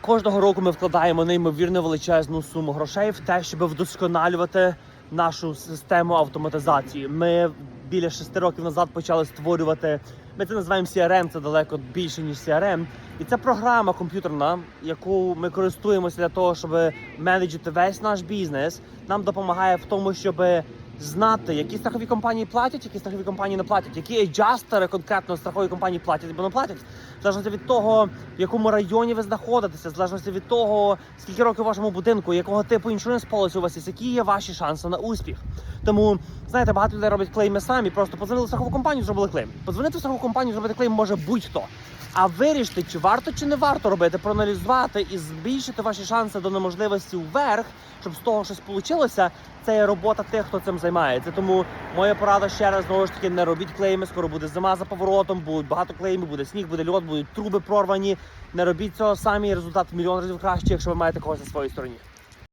Кожного року ми вкладаємо неймовірно величезну суму грошей в те, щоб вдосконалювати нашу систему автоматизації. Ми біля шести років назад почали створювати. Ми це називаємо CRM, це далеко більше ніж CRM. І це програма комп'ютерна, яку ми користуємося для того, щоб менеджити весь наш бізнес. Нам допомагає в тому, щоб знати, які страхові компанії платять, які страхові компанії не платять, які еджастери конкретно страхової компанії платять або не платять, в залежності від того, в якому районі ви знаходитеся, в залежності від того, скільки років у вашому будинку, якого типу іншуренс полісі у вас є, які є ваші шанси на успіх. Тому знаєте, багато людей роблять клейми самі, просто подзвонили в страхову компанію, зробили клейм. Подзвонити в страхову компанію, зробити клейм може будь-хто. А вирішити, чи варто чи не варто робити, проаналізувати і збільшити ваші шанси до неможливості вверх, щоб з того щось вийшло, це є робота тих, хто цим займається. Тому моя порада ще раз знову ж таки не робіть клейми. Скоро буде зима за поворотом, будуть багато клеймів, буде сніг, буде льод, будуть труби прорвані. Не робіть цього самі. Результат в мільйон разів краще, якщо ви маєте когось на своїй стороні.